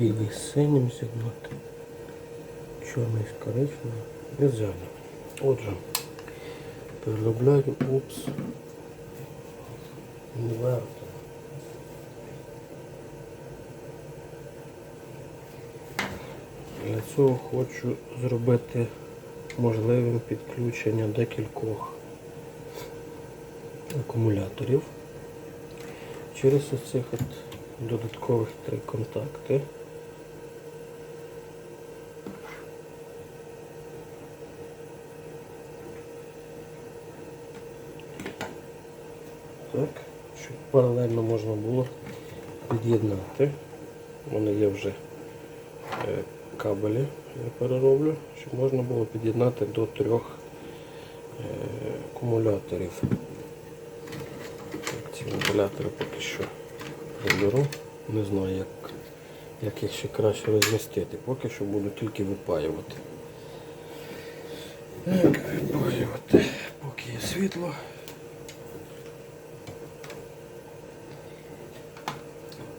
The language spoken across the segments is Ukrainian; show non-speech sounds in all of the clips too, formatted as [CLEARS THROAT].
білий з синім з'єднати, чорний з коричневим і зеленим. Отже, переробляємо упс. Інвертор. Для цього хочу зробити можливим підключення декількох акумуляторів через оцих от додаткових три контакти. Так, щоб паралельно можна було під'єднати. У мене є вже е, кабелі, я перероблю, щоб можна було під'єднати до трьох е, акумуляторів. Ці акумулятори поки що приберу. Не знаю, як, як їх ще краще розмістити. Поки що буду тільки випаювати. Так, випаювати, поки є світло.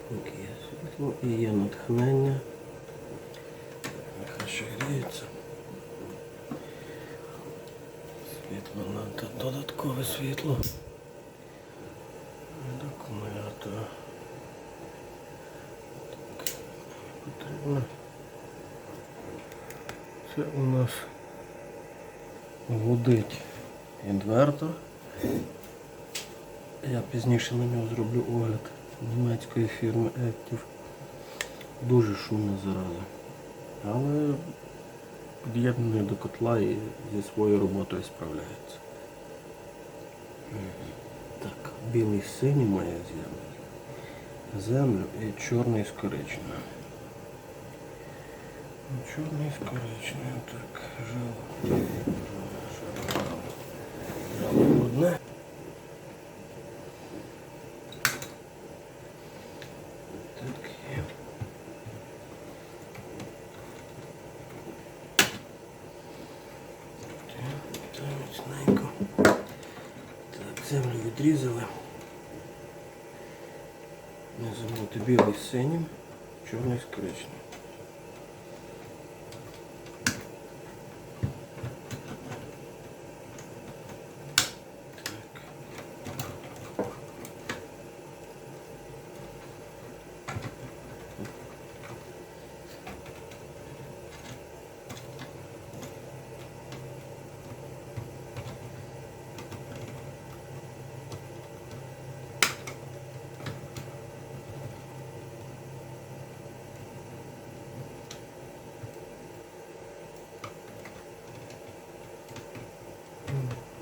Поки світло і є натхнення. Нехай ще гріється. Світло надо додаткове світло. Від. Так, потрібно. Це у нас гудить інвертор. Я пізніше на нього зроблю огляд німецької фірми Active. Дуже шумна зараза. Але під'єднаний до котла і зі своєю роботою справляється. Так, білий з синім має з'єднати. Землю і чорний з коричневим. Чорний з коричневим, так. Жало, жало одне. Так, є. Так. Так, землю відрізали. Не забути білий синім, чорний з коричневим.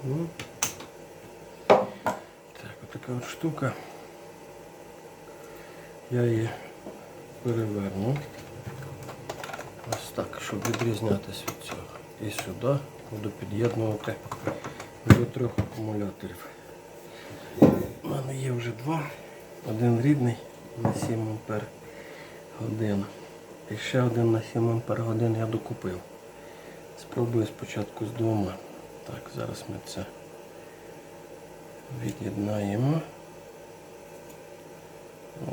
Ну. Так, отака от штука. Я її переверну. Ось так, щоб відрізнятися від цього. І сюди буду під'єднувати до трьох акумуляторів. У мене є вже два. Один рідний на 7 ампер годин. І ще один на 7 ампер годин я докупив. Спробую спочатку з двома. Так, зараз ми це від'єднаємо.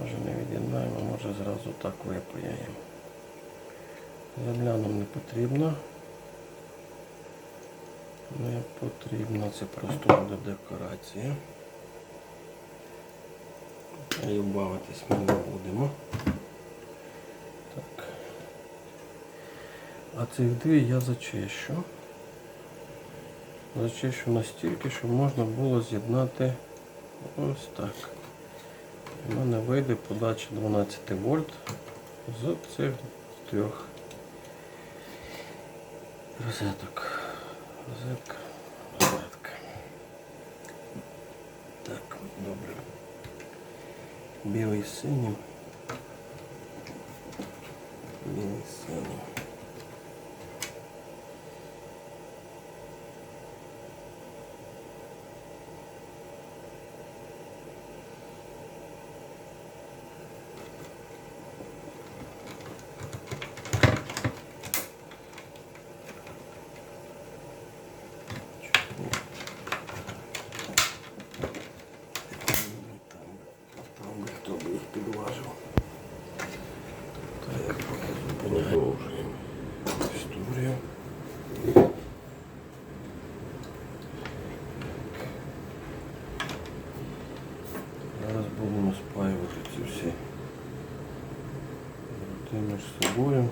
Може не від'єднаємо, може зразу так випаяємо. Земля нам не потрібна. Не потрібно, це просто буде декорація. І бавитись ми не будемо. Так. А цих дві я зачищу. Зачищу настільки, щоб можна було з'єднати ось так. У мене вийде подача 12 вольт з цих трьох розеток. Розетка, розетка. Так, добре. Білий з синім. Білий з синім. Там, там хто би їх підважив. Тобто як Зараз будемо спаювати ці всі дроти між собою.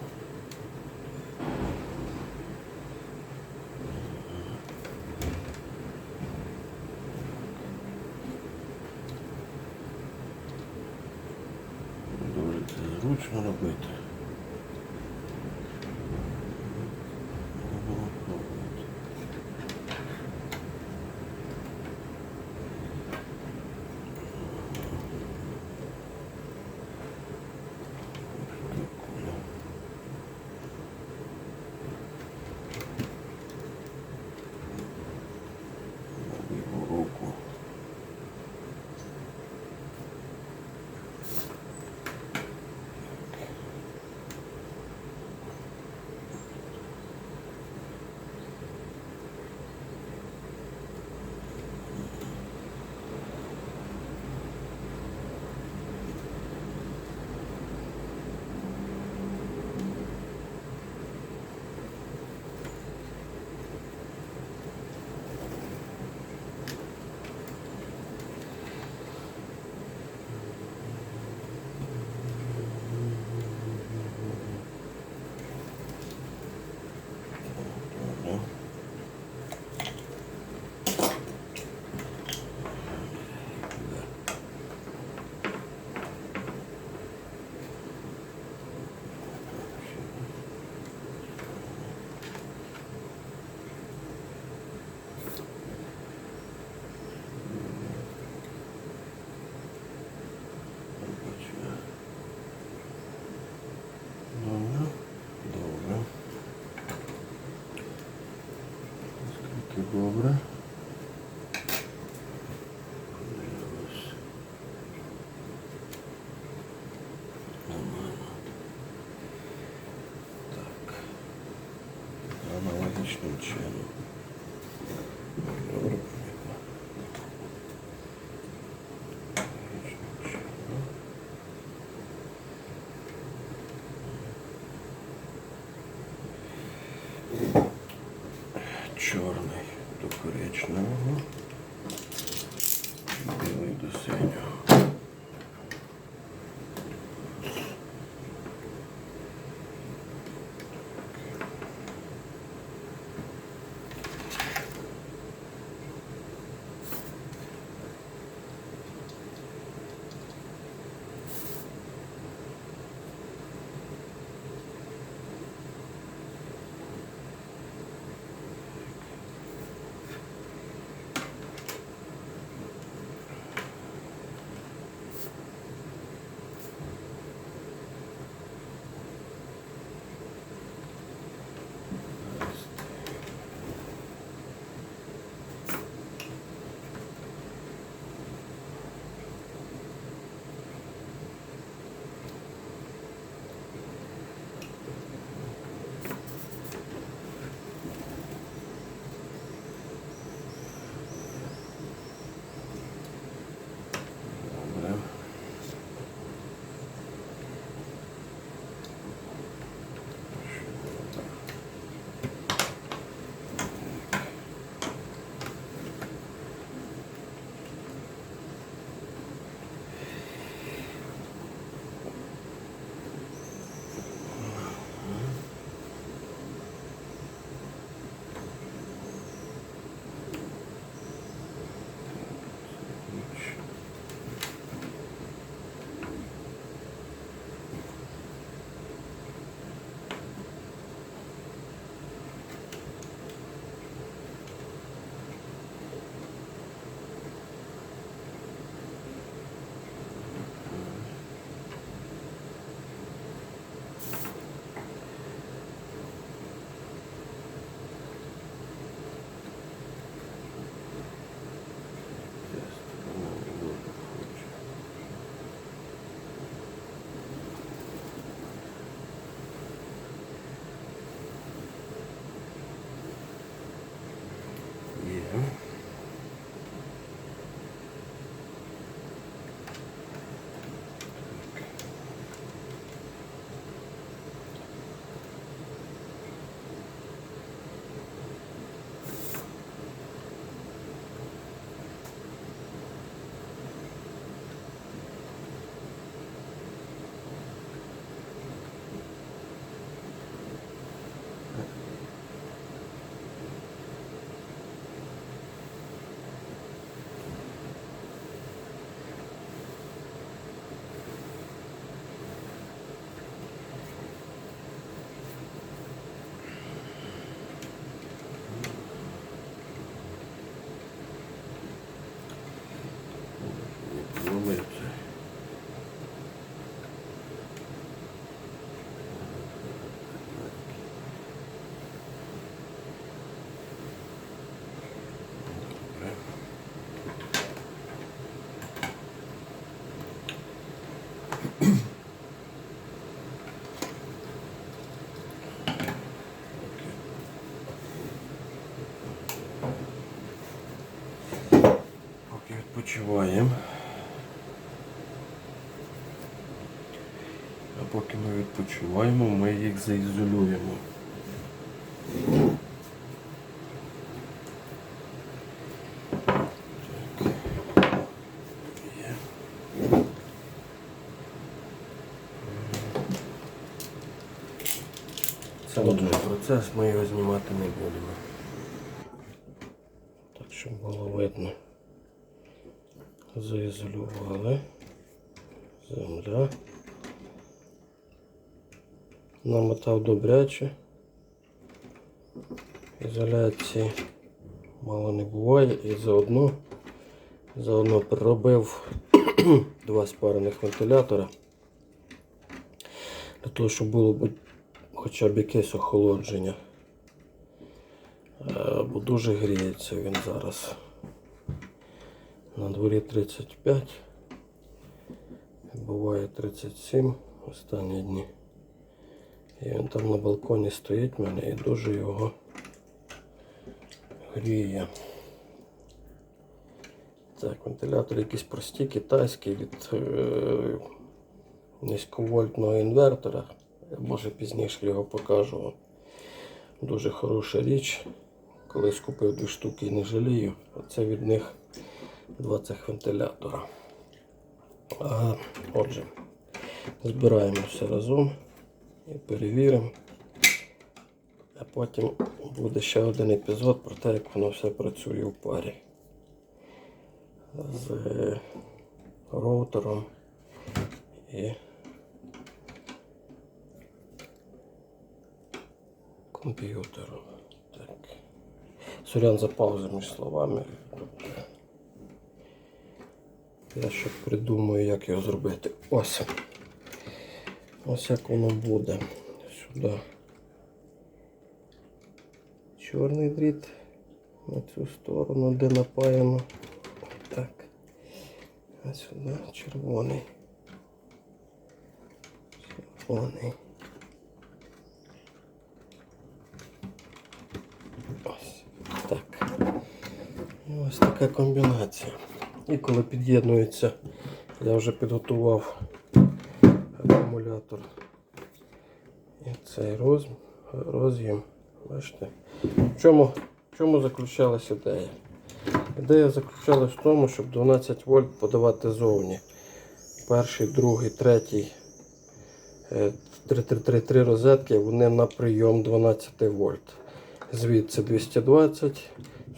Дуже це зручно робити. Ліву руку. Добре. Добре, добре. Скільки добре. Подивимось. Нормально. Так. Аналогічним чином. Відпочиваємо. А поки ми відпочиваємо, ми їх заізолюємо. Це отже процес, ми його знімати не будемо. Так, щоб було видно. Заізолювали. Земля. Намотав добряче. Ізоляції мало не буває і заодно, заодно проробив [CLEARS THROAT] два спарених вентилятора. Для того, щоб було хоча б якесь охолодження. Е, Бо дуже гріється він зараз. На дворі 35. Буває 37 останні дні. І він там на балконі стоїть в мене і дуже його гріє. Так, вентилятор якийсь прості, китайський від е, низьковольтного інвертора. Я може пізніше його покажу. Дуже хороша річ. Колись купив дві штуки і не жалію. Оце від них два цих вентилятора. Ага, отже, збираємо все разом і перевіримо. А потім буде ще один епізод про те, як воно все працює у парі. З роутером і комп'ютером. Так. Сорян за паузу між словами. Я ще придумаю, як його зробити. Ось. Ось як воно буде. Сюди. Чорний дріт на цю сторону, де напаяно. Так. А сюди червоний. Червоний. Ось. Так. Ось така комбінація. І коли під'єднується, я вже підготував акумулятор і цей роз, роз'єм. Бачите? В чому, в чому заключалась ідея? Ідея заключалась в тому, щоб 12 вольт подавати зовні. Перший, другий, третій, е, 3 розетки, вони на прийом 12 вольт. Звідси 220,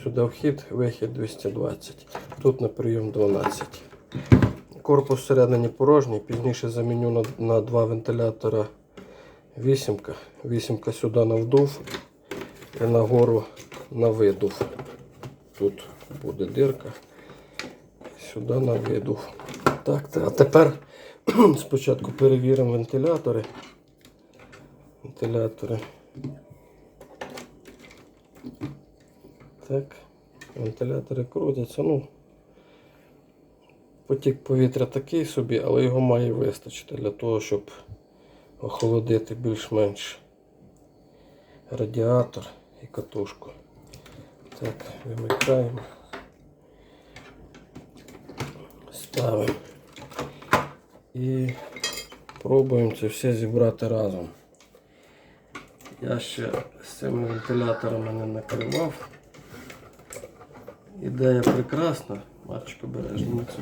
сюди вхід, вихід 220. Тут на прийом 12. Корпус всередині порожній, пізніше заміню на, на два вентилятора вісімка. Вісімка сюди на вдув і нагору на видув. Тут буде дирка. Сюди на видув. Так, та- а тепер [CLEARS THROAT] спочатку перевіримо вентилятори. Вентилятори. Так, вентилятори крутяться. Ну, потік повітря такий собі, але його має вистачити для того, щоб охолодити більш-менш радіатор і катушку. Так, вимикаємо. Ставимо. І пробуємо це все зібрати разом. Я ще з цими вентиляторами не накривав. Ідея прекрасна. Марчик обережно на цю.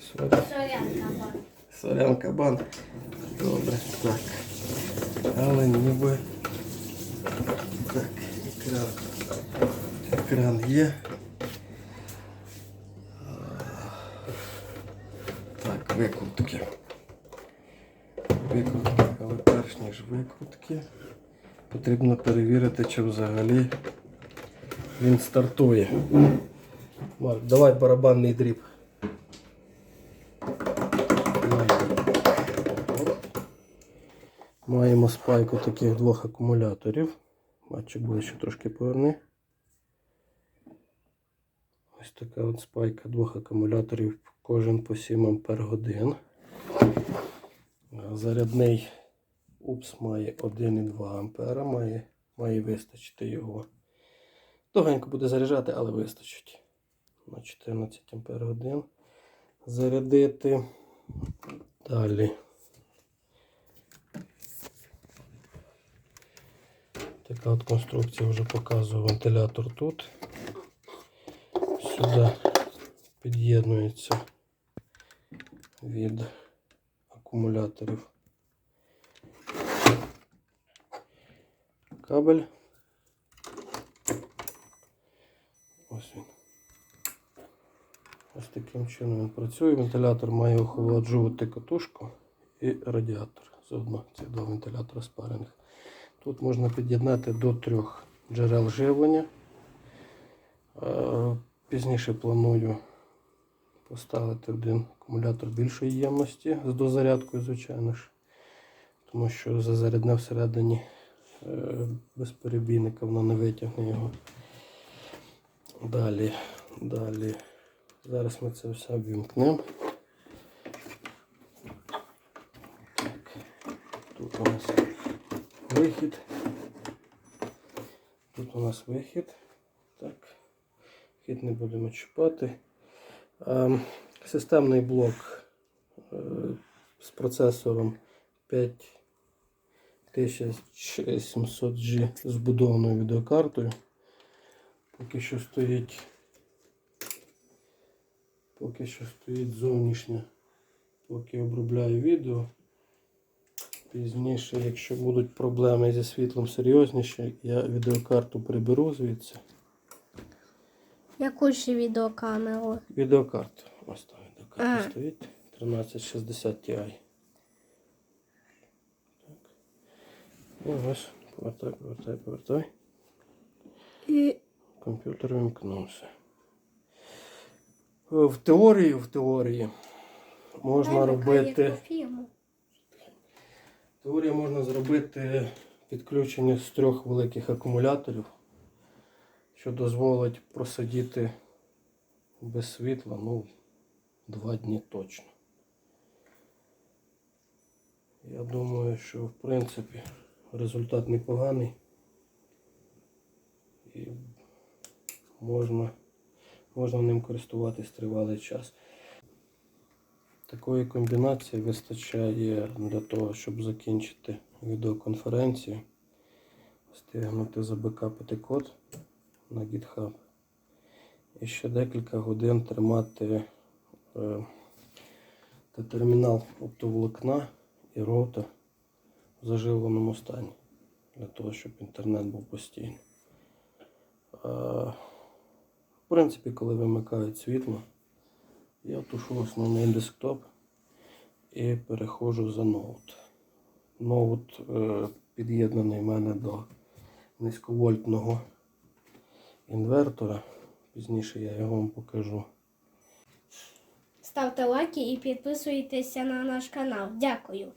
Сорян. Сорян кабан. Добре, так. Але ніби. Так, екран. Екран є. Так, викрутки. Викрутки, але перш ніж викрутки. Потрібно перевірити, чи взагалі він стартує. Марк, давай барабанний дріб. Маємо спайку таких двох акумуляторів. Матчик ближче трошки поверни. Ось така от спайка двох акумуляторів, кожен по 7 ампер годин. Зарядний упс має 1,2 ампера, має, має вистачити його. Довгенько буде заряджати, але вистачить. на 14 ампер годин зарядити. Далі. Така от конструкція вже показую вентилятор тут. Сюди під'єднується від акумуляторів кабель. Ось він. Ось таким чином він працює. Вентилятор має охолоджувати катушку і радіатор. Заодно ці два вентилятори спарених. Тут можна під'єднати до трьох джерел живлення. Е, Пізніше планую поставити один акумулятор більшої ємності з дозарядкою, звичайно ж. Тому що зазарядне всередині е, без перебійника воно не витягне його. Далі, далі. Зараз ми це все обвімкнемо. Так, тут у нас вихід. Тут у нас вихід. Так. Хід не будемо чіпати. Ем, Системний блок е, з процесором 5700G з вбудованою відеокартою. Поки що стоїть. Поки що стоїть зовнішня, поки обробляю відео. Пізніше, якщо будуть проблеми зі світлом серйозніші, я відеокарту приберу звідси. Яку ще відеокамеру? Відеокарта. Ось там відеокарта Ага. стоїть. 1360 Ti. Так. Ну ось, повертай, повертай, повертай. І Комп'ютер вимкнувся. В теорії, в теорії можна робити. В теорії можна зробити підключення з трьох великих акумуляторів, що дозволить просидіти без світла ну, два дні точно. Я думаю, що в принципі результат непоганий. І можна, можна ним користуватись тривалий час. Такої комбінації вистачає для того, щоб закінчити відеоконференцію, встигнути забекапити код на GitHub і ще декілька годин тримати е, та термінал оптоволокна і роутер в заживленому стані, для того, щоб інтернет був постійний. Е, в принципі, коли вимикають світло, я тушу основний десктоп і переходжу за ноут. Ноут е, під'єднаний в мене до низьковольтного інвертора. Пізніше я його вам покажу. Ставте лайки і підписуйтеся на наш канал. Дякую.